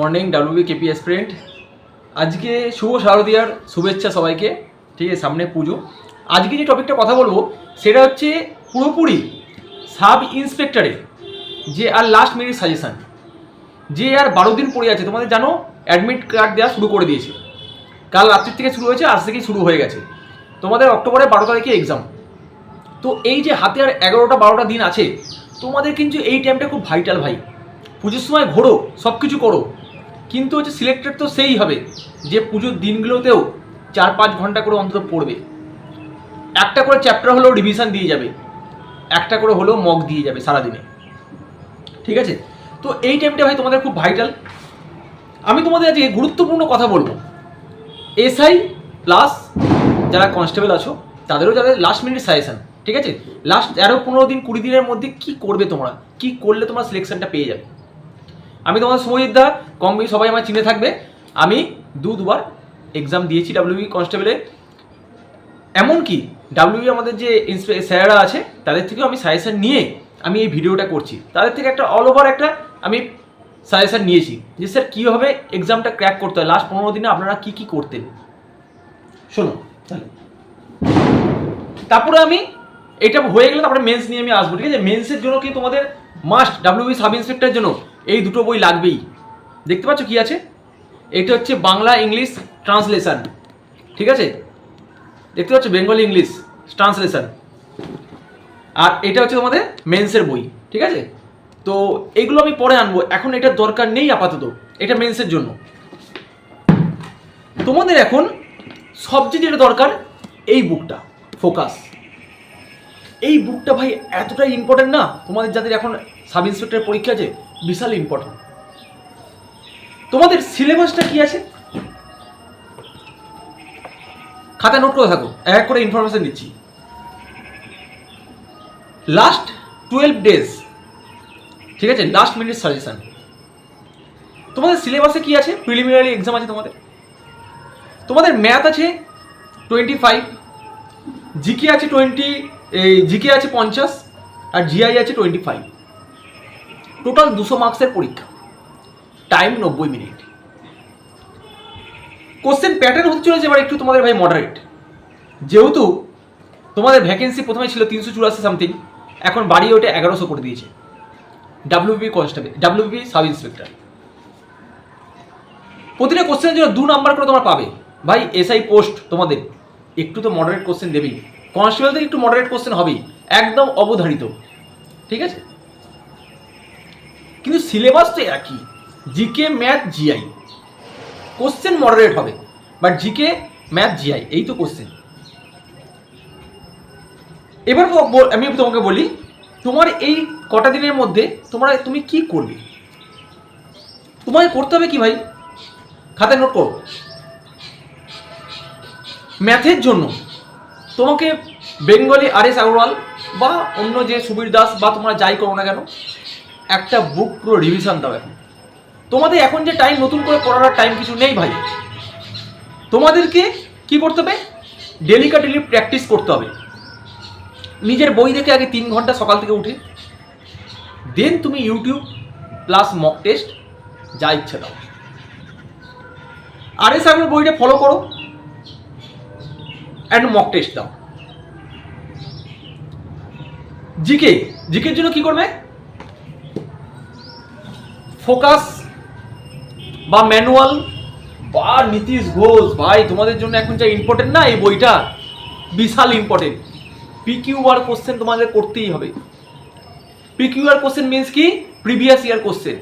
Morning, WB KP sprint আজকে শুভ শারদীয়ার শুভেচ্ছা সবাইকে। ঠিক আছে, সামনে পুজো। আজকে যে টপিকটা কথা বলব, সেটা হচ্ছে পুরোপুরি সাব ইন্সপেক্টরের যে আর লাস্ট মিনিট সাজেশান যে আর বারো দিন পড়ে আছে। তোমাদের জানো অ্যাডমিট কার্ড দেওয়া শুরু করে দিয়েছে। কাল রাত্রির থেকে শুরু হয়েছে, আজ থেকেই শুরু হয়ে গেছে। তোমাদের অক্টোবরের বারো তারিখে এক্সাম তো এই যে হাতে আর এগারোটা, বারোটা দিন আছে, তোমাদের কিন্তু এই টাইমটা খুব ভাইটাল ভাই। পুজোর সময় ঘোরো সব কিছু করো। কিন্তু হচ্ছে সিলেক্টেড তো সেই হবে, যে পুজোর দিনগুলোতেও চার পাঁচ ঘণ্টা করে অন্তত পড়বে। একটা করে চ্যাপ্টার হলেও রিভিশন দিয়ে যাবে, একটা করে হলেও মগ দিয়ে যাবে সারাদিনে। ঠিক আছে? তো এই টাইমটা ভাই তোমাদের খুব ভাইটাল আমি তোমাদের আজকে গুরুত্বপূর্ণ কথা বলব। এসআই প্লাস যারা কনস্টেবল আছো, তাদেরও যাদের লাস্ট মিনিট সাজেশন ঠিক আছে? লাস্ট তেরো পনেরো দিন কুড়ি দিনের মধ্যে কি করবে তোমরা, কি করলে তোমরা সিলেকশনটা পেয়ে যাবে। আমি তোমাদের সমজিৎ দা, কম বেশি সবাই আমার চিনে থাকবে। আমি দু দুবার এক্সাম দিয়েছি ডাব্লিউবি কনস্টেবলে এমনকি ডাব্লিউবি আমাদের যে স্যারেরা আছে, তাদের থেকেও আমি সাজেশন নিয়ে আমি এই ভিডিওটা করছি। তাদের থেকে একটা অল ওভার একটা আমি সাজেশন নিয়েছি যে, স্যার, কীভাবে এক্সামটা ক্র্যাক করতে হয়? লাস্ট পনেরো দিনে আপনারা কী কী করতেন? শোনো, তাহলে। তারপরে আমি এটা হয়ে গেলে তারপরে মেন্স নিয়ে আমি আসব, ঠিক আছে? মেন্সের জন্য কি তোমাদের মাস্ট ডাব্লিউবি সাব ইন্সপেক্টরের জন্য। এই দুটো বই লাগবেই। দেখতে পাচ্ছ কি আছে? এটা হচ্ছে বাংলা ইংলিশ ট্রান্সলেশন। ঠিক আছে? দেখতে পাচ্ছ বেঙ্গলি ইংলিশ ট্রান্সলেশন। আর এটা হচ্ছে তোমাদের মেন্সের বই। ঠিক আছে? তো এইগুলো আমি পরে আনব। এখন এটার দরকার নেই আপাতত। এটা মেন্সের জন্য। তোমাদের এখন সবচেয়ে যেটা দরকার, এই বুকটা, ফোকাস। এই বুকটা ভাই এতটাই ইম্পর্টেন্ট না? তোমাদের যাদের এখন সাব ইন্সপেক্টর পরীক্ষা আছে বিশাল ইম্পর্টেন্ট তোমাদের সিলেবাসটা কি আছে? খাতা নোট করে থাকো, এক করে ইনফরমেশন দিচ্ছি। লাস্ট টুয়েলভ ডেজ ঠিক আছে? লাস্ট মিনিট সাজেশন তোমাদের সিলেবাসে কি আছে? প্রিলিমিনারি এক্সাম আছে তোমাদের? তোমাদের ম্যাথ আছে টোয়েন্টি ফাইভ জিকে আছে টোয়েন্টি জিকে আছে পঞ্চাশ, আর জিআই আছে টোয়েন্টি ফাইভ টোটাল দুশো মার্কসের পরীক্ষা। টাইম নব্বই মিনিট কোশ্চেন প্যাটার্ন হচ্ছে চলেছে এবার একটু তোমাদের ভাই মডারেট যেহেতু তোমাদের ভ্যাকেন্সি প্রথমে ছিল তিনশো চুরাশি সামথিং এখন বাড়িয়ে ওটা এগারোশো করে দিয়েছে। WB constable WB sub inspector প্রতিটা কোশ্চেনের জন্য দু নাম্বার করে তোমরা পাবে। ভাই এসআই পোস্ট তোমাদের। একটু তো মডারেট কোশ্চেন দেবেই। কনস্টেবল একটু মডারেট কোশ্চেন হবেই। একদম অবধারিত। ঠিক আছে? কিন্তু সিলেবাস তো একই। GK math GI question moderate হবে বাট জিকে ম্যাথ জিআই এই তো কোশ্চেন এবার আমি তোমাকে বলি, তোমার এই কটা দিনের মধ্যে তোমরা, তুমি কি করবে? তোমাকে করতে হবে কি ভাই? খাতায় নোট করো। ম্যাথের জন্য তোমাকে বেঙ্গলি আর এস আগরওয়াল বা অন্য যে সুবীর দাস বা তোমরা যাই করো না কেন একটা বুক পুরো রিভিশন দাও এখন। তোমাদের এখন যে টাইম নতুন করে পড়ার টাইম কিছু নেই ভাই। তোমাদেরকে কি করতে হবে? ডেলিকা ডেলি প্র্যাকটিস করতে হবে। নিজের বই দেখে আগে তিন ঘণ্টা সকাল থেকে উঠে। দেন তুমি ইউটিউব প্লাস মক টেস্ট যা ইচ্ছে দাও। আর এস আগের বইটা ফলো করো অ্যান্ড মক টেস্ট দাও। জিকে জিকের জন্য কি করবে? ফোকাস বা ম্যানুয়াল বা নীতিশ ঘোষ। ভাই, তোমাদের জন্য এখন যা ইম্পর্টেন্ট না, এই বইটা বিশাল ইম্পর্টেন্ট পিকিউআর কোশ্চেন তোমাদের করতেই হবে। পিকিউআর কোশ্চেন মিনস কি? প্রিভিয়াস ইয়ার কোশ্চেন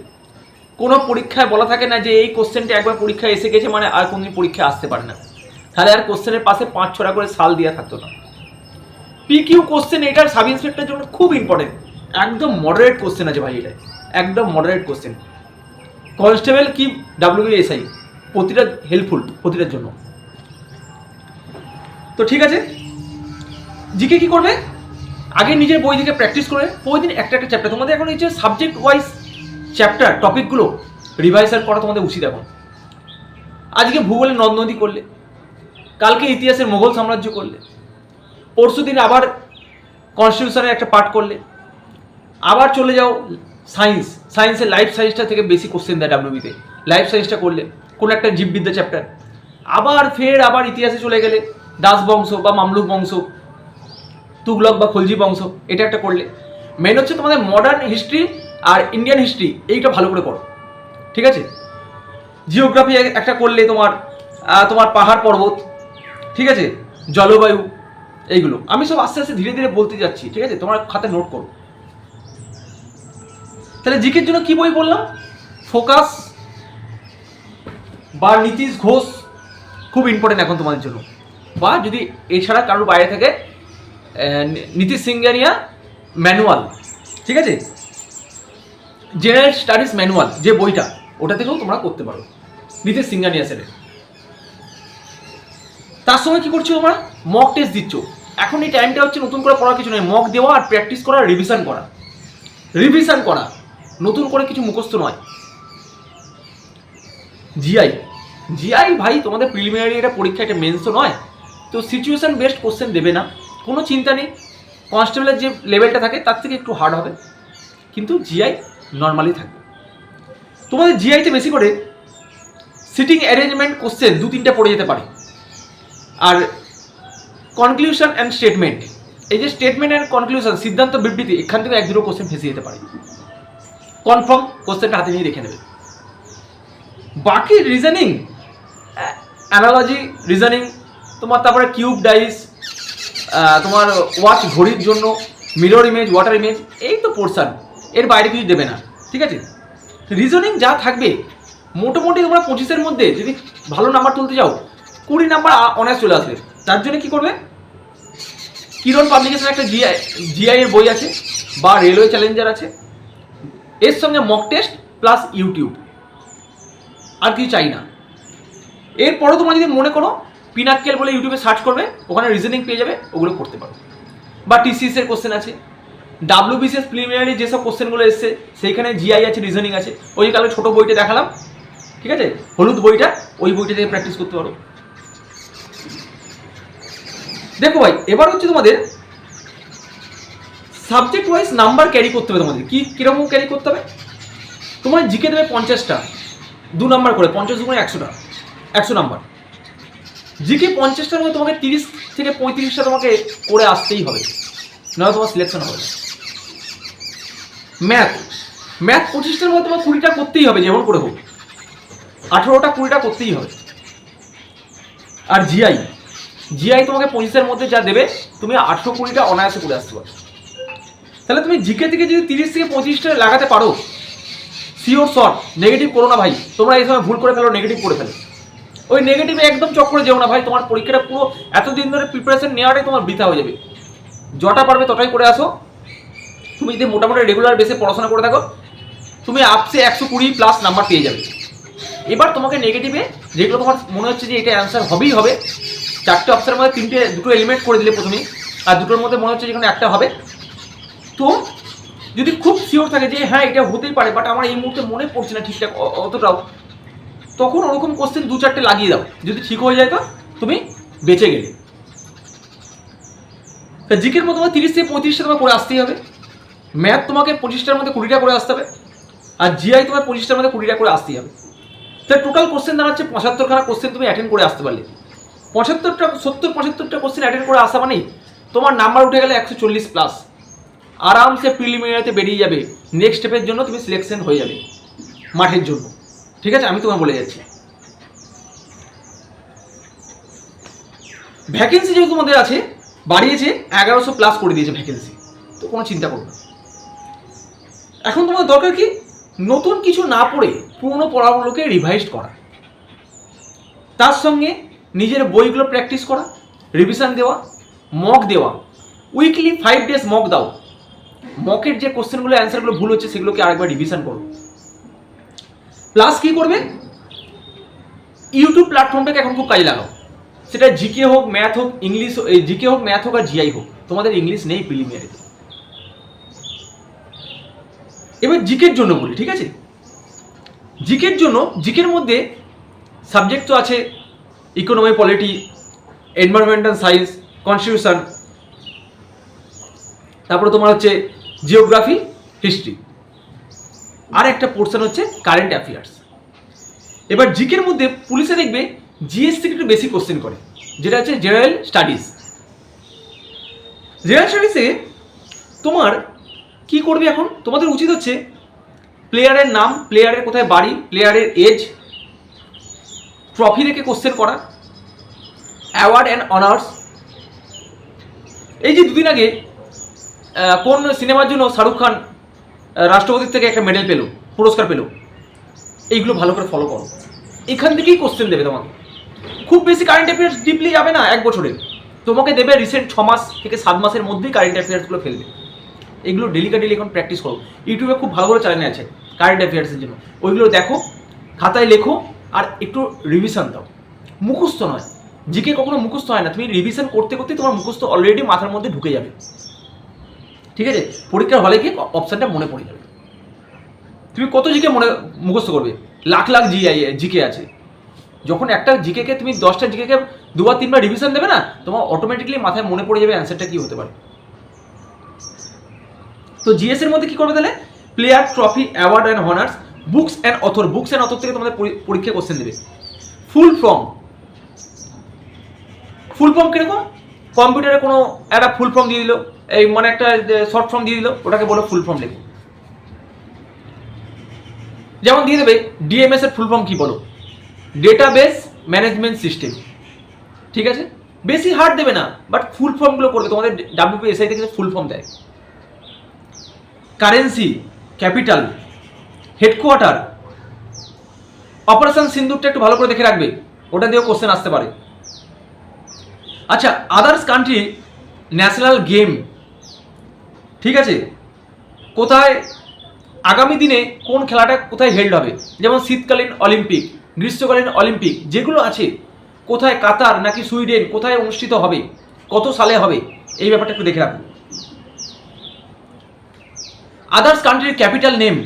কোনো পরীক্ষায় বলা থাকে না যে এই কোশ্চেনটা একবার পরীক্ষায় এসে গেছে মানে আর কোনোদিন পরীক্ষায় আসতে পারে না। তাহলে আর কোশ্চেনের পাশে পাঁচ ছটা করে সাল দেওয়া থাকতো না। পিকিউ কোশ্চেন এটার সাব ইন্সপেক্টরের জন্য খুব ইম্পর্টেন্ট একদম মডারেট কোশ্চেন আছে ভাই এটা একদম মডারেট কোশ্চেন কনস্টেবল কি ডাব্লিউবিএসআই প্রতিটা হেল্পফুল প্রতিটার জন্য। তো ঠিক আছে? জিকে কি করবে? আগে নিজের বই থেকে প্র্যাকটিস করে, প্রতিদিন একটা একটা চ্যাপ্টার তোমাদের এখন যে সাবজেক্ট ওয়াইজ চ্যাপ্টার টপিকগুলো রিভাইজার করা তোমাদের উচিত এখন। আজকে ভূগোলে নদ নদী করলে, কালকে ইতিহাসের মোগল সাম্রাজ্য করলে, পরশু দিন আবার কনস্টিটিউশনের একটা পাঠ করলে, আবার চলে যাও সায়েন্স সায়েন্সের লাইফ সায়েন্সটা থেকে বেশি কোশ্চেন দেয় ডাব্লিউবিতে লাইফ সায়েন্সটা করলে। কোনো একটা জীববিদ্যা চ্যাপ্টার আবার ফের আবার ইতিহাসে চলে গেলে দাস বংশ বা মামলুক বংশ, তুগলক বা খলজি বংশ, এটা একটা করলে। মেন হচ্ছে তোমাদের মডার্ন হিস্ট্রি আর ইন্ডিয়ান হিস্ট্রি এইটা ভালো করে করো ঠিক আছে? জিওগ্রাফি একটা করলে তোমার তোমার পাহাড় পর্বত, ঠিক আছে? জলবায়ু, এইগুলো। আমি সব আস্তে আস্তে ধীরে ধীরে বলতে যাচ্ছি, ঠিক আছে? তোমার খাতে নোট করো। তাহলে জিকের জন্য কি বই বললাম ফোকাস বা নীতিশ ঘোষ খুব ইম্পর্টেন্ট এখন তোমাদের জন্য। বা যদি এছাড়া কারোর বাইরে থেকে নীতিশ সিংহানিয়া ম্যানুয়াল, ঠিক আছে? জেনারেল স্টাডিজ ম্যানুয়াল যে বইটা, ওটা থেকেও তোমরা করতে পারো। নীতিশ সিংহানিয়া স্যারের। তার সঙ্গে কি করছ তোমরা? মক টেস্ট দিচ্ছ। এখন এই টাইমটা হচ্ছে নতুন করে পড়ার কিছু নয় মক দেওয়া আর প্র্যাকটিস করা রিভিশন করা। রিভিশন করা। নতুন করে কিছু মুখস্থ নয়। জিআই জিআই ভাই, তোমাদের প্রিলিমিনারি এটা পরীক্ষা, এটা মেন্স তো নয়। তো সিচুয়েশন বেস্ট কোশ্চেন দেবে না। কোনো চিন্তা নেই। কনস্টেবলের যে লেভেলটা থাকে, তার থেকে একটু হার্ড হবে। কিন্তু জিআই নর্মালি থাকবে। তোমাদের জিআইতে বেশি করে সিটিং অ্যারেঞ্জমেন্ট কোশ্চেন দু তিনটা পড়ে যেতে পারে। আর কনক্লিউশন অ্যান্ড স্টেটমেন্ট এই যে স্টেটমেন্ট অ্যান্ড কনক্লিউশন সিদ্ধান্ত বিবৃতি, এখান থেকে এক দুটো কোশ্চেন ফেসে যেতে পারে। কনফার্ম কোশ্চেনটা হাতে নিয়ে রেখে নেবে। বাকি রিজনিং অ্যানালজি রিজনিং তোমার তারপরে কিউব ডাইস তোমার ওয়াচ ঘড়ির জন্য মিরর ইমেজ ওয়াটার ইমেজ এই তো পোর্শন এর বাইরে কিছু দেবে না, ঠিক আছে? রিজনিং যা থাকবে, মোটামুটি তোমরা পঁচিশের মধ্যে, যদি ভালো নাম্বার তুলতে যাও কুড়ি নাম্বার অনার্স চলে আসবে। তার জন্য কি করবে? কিরণ পাবলিকেশন একটা জিআই জিআই এর বই আছে, বা রেলওয়ে চ্যালেঞ্জার আছে এর সঙ্গে মক টেস্ট প্লাস ইউটিউব আর কিছু চাই না। এরপরও তোমরা যদি মনে করো পিনাক্কেল বলে ইউটিউবে সার্চ করবে, ওখানে রিজনিং পেয়ে যাবে, ওগুলো করতে পারো। বা টিসিএস এর কোশ্চেন আছে। ডাব্লিউ বিসিএস প্রিলিমিনারি যেসব কোশ্চেনগুলো এসছে, সেইখানে জিআই আছে রিজনিং আছে। ওই কালে ছোটো বইটা দেখালাম, ঠিক আছে? হলুদ বইটা, ওই বইটা থেকে প্র্যাকটিস করতে পারো। দেখো ভাই, এবার হচ্ছে তোমাদের সাবজেক্ট ওয়াইজ নাম্বার ক্যারি করতে হবে তোমাদের। কী, কীরকম ক্যারি করতে হবে? তোমার জিকে দেবে পঞ্চাশটা। দু নাম্বার করে, পঞ্চাশ দুগুণে একশোটা। একশো নাম্বার জিকে পঞ্চাশটার মধ্যে তোমাকে তিরিশ থেকে পঁয়ত্রিশটা তোমাকে করে আসতেই হবে। নাহলে তোমার সিলেকশন হবে ম্যাথ ম্যাথ পঁচিশটার মধ্যে তোমার কুড়িটা করতেই হবে, যেমন করে হোক। আঠেরোটা কুড়িটা করতেই হবে। আর জিআই জিআই তোমাকে পঁচিশের মধ্যে যা দেবে, তুমি আঠেরো কুড়িটা অনায়াসে করে আসতে পারো। তাহলে তুমি জিকে থেকে যদি তিরিশ থেকে পঁচিশটা লাগাতে পারো সিওর শর্ট নেগেটিভ করো না ভাই। তোমরা এই সময় ভুল করে ফেলো নেগেটিভ করে ফেলো। ওই নেগেটিভে একদম চক্করে যেও না ভাই, তোমার পরীক্ষাটা পুরো এতদিন ধরে প্রিপারেশন নেওয়াটাই তোমার বৃথা হয়ে যাবে। যটা পারবে তটাই করে আসো। তুমি যদি মোটামুটি রেগুলার বেসে পড়াশোনা করে থাকো, তুমি আপসে একশো কুড়ি প্লাস নাম্বার পেয়ে যাবে। এবার তোমাকে নেগেটিভে যেগুলো তোমার মনে হচ্ছে যে এটা অ্যান্সার হবেই হবে, চারটে অপশনের মধ্যে তিনটে, দুটো এলিমেন্ট করে দিলে প্রথমেই, আর দুটোর মধ্যে মনে হচ্ছে যেখানে একটা হবে। তো যদি খুব শিওর থাকে যে হ্যাঁ এটা হতেই পারে বাট আমার এই মুহূর্তে মনে পড়ছে না ঠিকঠাক অতটাও, তখন ওরকম কোশ্চেন দু চারটে লাগিয়ে দাও। যদি ঠিক হয়ে যায় তো, তুমি বেঁচে গেলে। তা জিকের তোমার তিরিশ থেকে পঁয়ত্রিশটা তোমার করে আসতেই হবে। ম্যাথ তোমাকে পঁচিশটার মধ্যে কুড়িটা করে আসতে হবে। আর জিআই তোমার পঁচিশটার মধ্যে কুড়িটা করে আসতেই হবে। তাহলে টোটাল কোশ্চেন দাঁড়াচ্ছে পঁচাত্তরখানা কোশ্চেন তুমি অ্যাটেন্ড করে আসতে পারলে। পঁচাত্তরটা, সত্তর, পঁচাত্তরটা কোশ্চেন অ্যাটেন্ড করে আসা মানেই তোমার নাম্বার উঠে গেলে একশো চল্লিশ প্লাস আরামসে প্রিলিমিনারিতে বেরিয়ে যাবে। নেক্সট স্টেপের জন্য তুমি সিলেকশন হয়ে যাবে মাঠের জন্য। ঠিক আছে? আমি তোমায় বলে যাচ্ছি। ভ্যাকেন্সি যেহেতু তোমাদের আছে, বাড়িয়েছে, এগারোশো প্লাস করে দিয়েছে ভ্যাকেন্সি তো কোনো চিন্তা করো না। এখন তোমাদের দরকার কি? নতুন কিছু না পড়ে পুরনো পড়াগুলোকে রিভাইজ করা। তার সঙ্গে নিজের বইগুলো প্র্যাকটিস করা রিভিশন দেওয়া মক দেওয়া। উইকলি ফাইভ ডেজ মক দাও। মকের যে কোশ্চেনগুলো, অ্যান্সারগুলো ভুল হচ্ছে, সেগুলোকে আরেকবার রিভিশন করো। প্লাস কি করবে? ইউটিউব প্ল্যাটফর্মটাকে এখন খুব কাজে লাগাও। সেটা জিকে হোক ম্যাথ হোক ইংলিশ জিকে হোক ম্যাথ হোক, আর জিআই হোক। তোমাদের ইংলিশ নেই প্রিলিমিনারিতে এবার জিকের জন্য বলি, ঠিক আছে? জিকের জন্য জিকের মধ্যে সাবজেক্ট তো আছে economy polity environmental science constitution তারপরে তোমার হচ্ছে জিওগ্রাফি, হিস্ট্রি। আর একটা পোর্শন হচ্ছে কারেন্ট অ্যাফেয়ার্স এবার জিকের মধ্যে পুলিশে দেখবে জিএস থেকে একটু বেশি কোশ্চেন করে, যেটা হচ্ছে জেনারেল স্টাডিজ জেনারেল স্টাডিজে তোমার কি করবে এখন? তোমাদের উচিত হচ্ছে প্লেয়ারের নাম প্লেয়ারের কোথায় বাড়ি প্লেয়ারের এজ ট্রফি রেখে কোশ্চেন করা অ্যাওয়ার্ড অ্যান্ড অনার্স এই যে দুদিন আগে কোন সিনেমার জন্য শাহরুখ খান রাষ্ট্রপতির থেকে একটা মেডেল পেল, পুরস্কার পেল? এইগুলো ভালো করে ফলো করো। এখান থেকেই কোশ্চেন দেবে তোমাকে। খুব বেশি কারেন্ট অ্যাফেয়ার্স ডিপলি যাবে না এক বছরে। তোমাকে দেবে রিসেন্ট ছ মাস থেকে সাত মাসের মধ্যেই কারেন্ট অ্যাফেয়ার্সগুলো ফেলবে। এগুলো ডেলিকা ডেলি এখন প্র্যাকটিস করো। ইউটিউবে খুব ভালো ভালো চ্যানেল আছে কারেন্ট অ্যাফেয়ার্সের জন্য। ওইগুলো দেখো, খাতায় লেখো আর একটু রিভিশন দাও। মুখস্থ নয়। জিকে কখনো মুখস্থ হয় না। তুমি রিভিশন করতে করতে তোমার মুখস্থ অলরেডি মাথার মধ্যে ঢুকে যাবে। ঠিক আছে? পরীক্ষার হলে গিয়ে অপশানটা মনে পড়ে যাবে। তুমি কত জিকে মনে, মুখস্থ করবে? লাখ লাখ জি জিকে আছে। যখন একটা জিকেকে তুমি দশটা জিকেকে দুবার, তিনবার রিভিশন দেবে না, তোমার অটোমেটিকলি মাথায় মনে পড়ে যাবে অ্যান্সারটা কি হতে পারে। তো জিএস এর মধ্যে কি করবে তাহলে? Player trophy award and honours books and author books and author থেকে তোমাদের পরীক্ষা কোশ্চেন দেবে। ফুল ফর্ম ফুল ফর্ম কীরকম? কম্পিউটারে কোনো, একটা ফুল ফর্ম দিয়ে দিল। এই মানে একটা শর্ট ফর্ম দিয়ে দিল, ওটাকে বলো ফুল ফর্ম লেখো। যেমন দিয়ে দেবে ডিএমএস এর ফুল ফর্ম কি বলো? ডেটাবেস ম্যানেজমেন্ট সিস্টেম ঠিক আছে? বেশি হার্ড দেবে না বাট ফুল ফর্মগুলো করবে। তোমাদের ডাব্লিউপিএসআই থেকে ফুল ফর্ম দেয়। কারেন্সি ক্যাপিটাল হেডকোয়ার্টার অপারেশন সিন্দুরটা একটু ভালো করে দেখে রাখবে। ওটা দিয়েও কোশ্চেন আসতে পারে। আচ্ছা আদার্স কান্ট্রি ন্যাশনাল গেম ঠিক আছে? কোথায়, আগামী দিনে কোন খেলাটা কোথায় হেল্ড হবে? যেমন শীতকালীন অলিম্পিক, গ্রীষ্মকালীন অলিম্পিক, যেগুলো আছে, কোথায় কাতার নাকি সুইডেন, কোথায় অনুষ্ঠিত হবে, কত সালে হবে, এই ব্যাপারটা একটু দেখে রাখুন। আদার্স কান্ট্রির ক্যাপিটাল নেম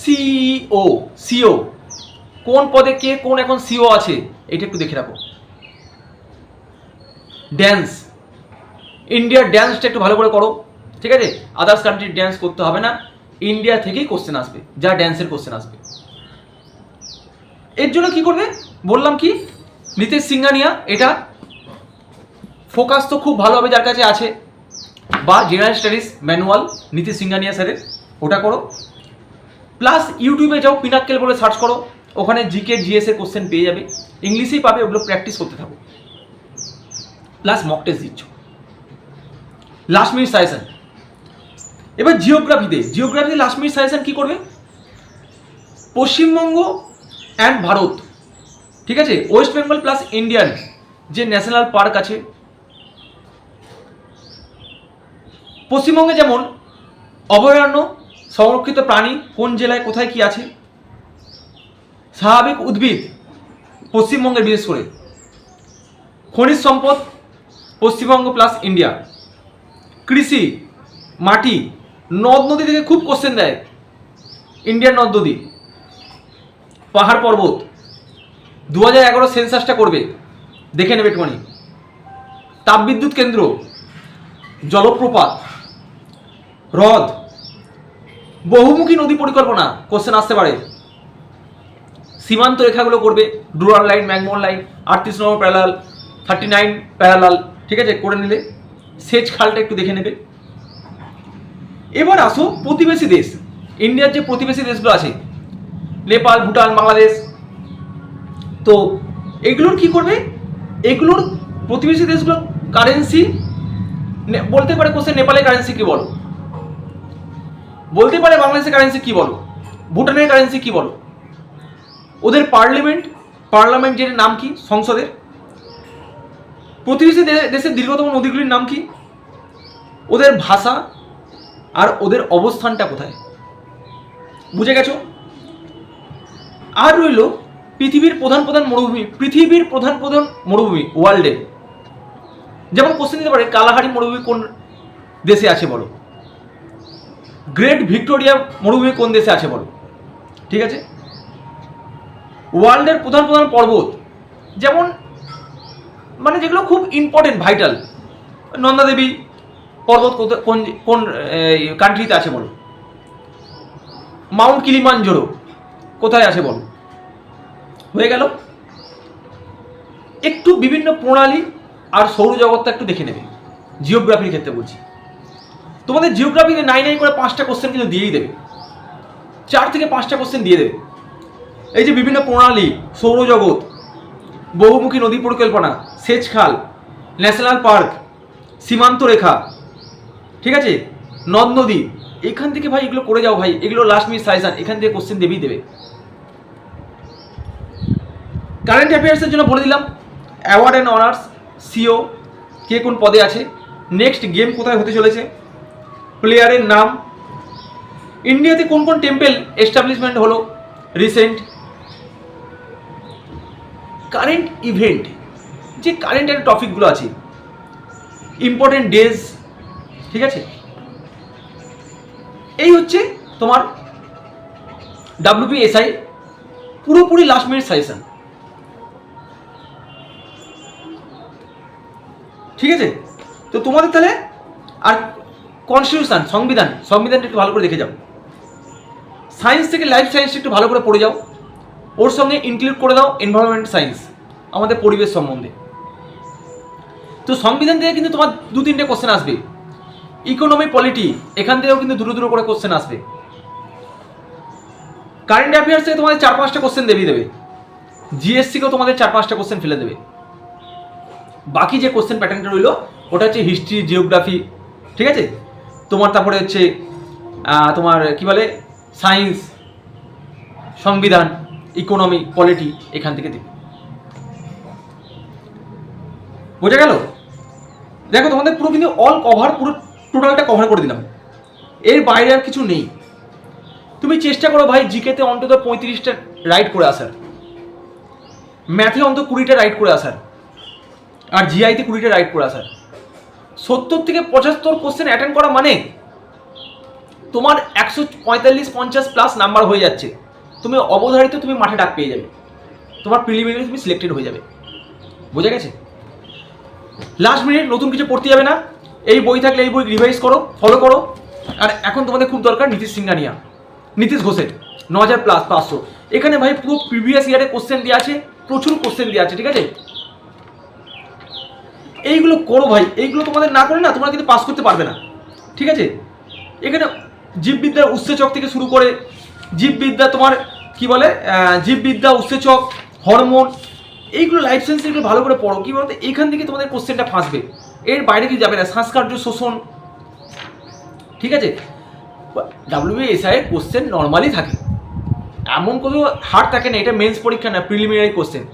সিও সিও কোন পদে কে, কোন এখন সিও আছে, এটা একটু দেখে রাখো। ড্যান্স ইন্ডিয়ার ড্যান্সটা একটু ভালো করে করো, ঠিক আছে? আদার্স কান্ট্রির ড্যান্স করতে হবে না। ইন্ডিয়া থেকেই কোশ্চেন আসবে, যা ড্যান্সের কোশ্চেন আসবে। এর জন্য কি করবে? বললাম কি? নিতেশ সিংহানিয়া এটা ফোকাস তো খুব ভালো হবে যার কাছে আছে। বা general studies manual Nitish Singhania স্যারের ওটা করো। প্লাস ইউটিউবে যাও পিনাক্কেল বলে সার্চ করো, ওখানে জিকে জিএস এর কোশ্চেন পেয়ে যাবে। ইংলিশেই পাবে, ওগুলো প্র্যাকটিস করতে থাকো। প্লাস মক টেস্ট দিচ্ছ। লাস্ট মিনিট সাজেশন এবার জিওগ্রাফিতে জিওগ্রাফিতে লাস্ট মিনিট সাজেশন কী করবে? পশ্চিমবঙ্গ অ্যান্ড ভারত, ঠিক আছে? ওয়েস্ট বেঙ্গল প্লাস ইন্ডিয়ান যে ন্যাশনাল পার্ক আছে। পশ্চিমবঙ্গে যেমন অভয়ারণ্য, সংরক্ষিত প্রাণী, কোন জেলায়, কোথায় কি আছে? স্বাভাবিক উদ্ভিদ, পশ্চিমবঙ্গের বিশেষ করে। খনিজ সম্পদ, পশ্চিমবঙ্গ প্লাস ইন্ডিয়া কৃষি, মাটি, নদ নদী থেকে খুব কোশ্চেন দেয়। ইন্ডিয়ান নদ নদী, পাহাড় পর্বত দু হাজার এগারো সেন্সাসটা করবে। দেখে নেবে একটুখানি। তাপবিদ্যুৎ কেন্দ্র, জলপ্রপাত, হ্রদ, বহুমুখী নদী পরিকল্পনা কোশ্চেন আসতে পারে। সীমান্ত রেখাগুলো করবে ডুরাল লাইন, ম্যাগমোহন লাইন, আটত্রিশ নম্বর প্যারালাল থার্টি নাইন প্যারালাল ঠিক আছে? করে নিলে। সেচ খালটা একটু দেখে নেবে। এবার আসো প্রতিবেশী দেশ। ইন্ডিয়ার যে প্রতিবেশী দেশগুলো আছে, নেপাল, ভুটান, বাংলাদেশ, তো এগুলোর কি করবে? এগুলোর প্রতিবেশী দেশগুলোর কারেন্সি বলতে পারে কোশ্চেন নেপালের কারেন্সি কি বলো? বলতে পারে বাংলাদেশের কারেন্সি কি বলো? ভুটানের কারেন্সি কি বলো? ওদের পার্লামেন্ট পার্লামেন্ট পার্লামেন্টের নাম কি সংসদের? প্রতিবেশী দেশের দীর্ঘতম নদীগুলির নাম কি? ওদের ভাষা আর ওদের অবস্থানটা কোথায়? বুঝে গেছো? আর রইল পৃথিবীর প্রধান প্রধান মরুভূমি, পৃথিবীর প্রধান প্রধান মরুভূমি ওয়ার্ল্ডের যেমন কোশ্চেন দিতে পারে, কালাহারি মরুভূমি কোন দেশে আছে বলো? গ্রেট ভিক্টোরিয়া মরুভূমি কোন দেশে আছে বলো? ঠিক আছে? ওয়ার্ল্ডের প্রধান প্রধান পর্বত, যেমন মানে যেগুলো খুব ইম্পর্টেন্ট ভাইটাল নন্দা দেবী, পর্বত কোন কোন কান্ট্রিতে আছে বলো? মাউন্ট কিলিমানজোরো কোথায় আছে বলো? হয়ে গেল। একটু বিভিন্ন প্রণালী আর সৌরজগৎটা একটু দেখে নেবে। জিওগ্রাফির ক্ষেত্রে বলছি। তোমাদের জিওগ্রাফিতে নাই নাই করে পাঁচটা কোশ্চেন কিন্তু দিয়েই দেবে। চার থেকে পাঁচটা কোশ্চেন দিয়ে দেবে। এই যে বিভিন্ন প্রণালী, সৌরজগৎ, বহুমুখী নদী পরিকল্পনা সেচ খাল ন্যাশনাল পার্ক, সীমান্ত রেখা, ঠিক আছে? নদ নদী, এখান থেকে ভাই এগুলো করে যাও ভাই, এগুলো লাস্ট মিনিট সাজেশন এখান থেকে কোশ্চেন দেবেই দেবে। কারেন্ট অ্যাফেয়ার্সের জন্য বলে দিলাম অ্যাওয়ার্ড অ্যান্ড অনার্স সিও কে কোন পদে আছে? নেক্সট গেম কোথায় হতে চলেছে? প্লেয়ারের নাম। ইন্ডিয়াতে কোন কোন টেম্পেল এস্টাবলিশমেন্ট হলো? রিসেন্ট কারেন্ট ইভেন্ট যে কারেন্টের টপিকগুলো আছে। ইম্পর্টেন্ট ডেজ ঠিক আছে? এই হচ্ছে তোমার ডাব্লিউপিএসআই পুরোপুরি লাস্ট মিনিট সাজেশন ঠিক আছে? তো তোমাদের তাহলে আর কনস্টিটিউশন সংবিধান, সংবিধানটা একটু ভালো করে দেখে যাও। সায়েন্স থেকে লাইফ সায়েন্সটা একটু ভালো করে পড়ে যাও। ওর সঙ্গে ইনক্লুড করে দাও এনভায়রনমেন্ট সায়েন্স আমাদের পরিবেশ সম্বন্ধে। তো সংবিধান থেকে কিন্তু তোমার দু তিনটে কোশ্চেন আসবে। ইকোনমি পলিটি এখান থেকেও কিন্তু দুটো দুটো করে কোশ্চেন আসবে। কারেন্ট অ্যাফেয়ার্স থেকে তোমাদের চার পাঁচটা কোশ্চেন দেবেই দেবে। জিএসসিকেও তোমাদের চার পাঁচটা কোশ্চেন ফেলে দেবে। বাকি যে কোশ্চেন প্যাটার্নটা রইল, ওটা হচ্ছে হিস্ট্রি জিওগ্রাফি ঠিক আছে? তোমার তারপরে হচ্ছে তোমার কি বলে? সায়েন্স সংবিধান ইকোনমি পলিটি এখান থেকে দেবে। বোঝা গেল? দেখো তোমাদের পুরো কিন্তু অল কভার পুরো টোটালটা কভার করে দিলাম। এর বাইরে আর কিছু নেই। তুমি চেষ্টা করো ভাই জিকেতে অন্তত পঁয়ত্রিশটা রাইট করে আসার। ম্যাথে অন্তত কুড়িটা রাইট করে আসার। আর জিআইতে কুড়িটা রাইট করে আসার। সত্তর থেকে পঁচাত্তর কোশ্চেন অ্যাটেন্ড করা মানে তোমার একশো পঁয়তাল্লিশ, পঞ্চাশ প্লাস নাম্বার হয়ে যাচ্ছে। তুমি অবধারিত তুমি মাঠে ডাক পেয়ে যাবে। তোমার প্রিলিমিনারি তুমি সিলেক্টেড হয়ে যাবে। বোঝা গেছে? লাস্ট মিনিট নতুন কিছু পড়তে যাবে না। এই বই থাকলে এই বই রিভাইজ করো ফলো করো। আর এখন তোমাদের খুব দরকার নীতিশ সিংহানিয়া। নীতিশ ঘোষের, ন হাজার প্লাস পাঁচশো। এখানে ভাই পুরো প্রিভিয়াস ইয়ারে কোশ্চেন দেওয়া আছে, প্রচুর কোশ্চেন দেওয়া আছে, ঠিক আছে? এইগুলো করো ভাই, এইগুলো তোমাদের না করে না, তোমরা কিন্তু পাস করতে পারবে না, ঠিক আছে? এখানে জীববিদ্যার উৎসেচক থেকে শুরু করে, জীববিদ্যা তোমার কি বলে জীববিদ্যা উৎসেচক, হরমোন এইগুলো লাইফ সায়েন্স এগুলো ভালো করে পড়ো। কি বলতো? এখান থেকে তোমাদের কোশ্চেনটা ফাঁসবে। এর বাইরে কি যাবে না। সাংস্কার্য শোষণ। ঠিক আছে? ডাব্লিউবিএসআই কোশ্চেন নর্মালি থাকে। এমন কোনো হার্ড থাকে না। এটা মেন্স পরীক্ষা না প্রিলিমিনারি কোশ্চেন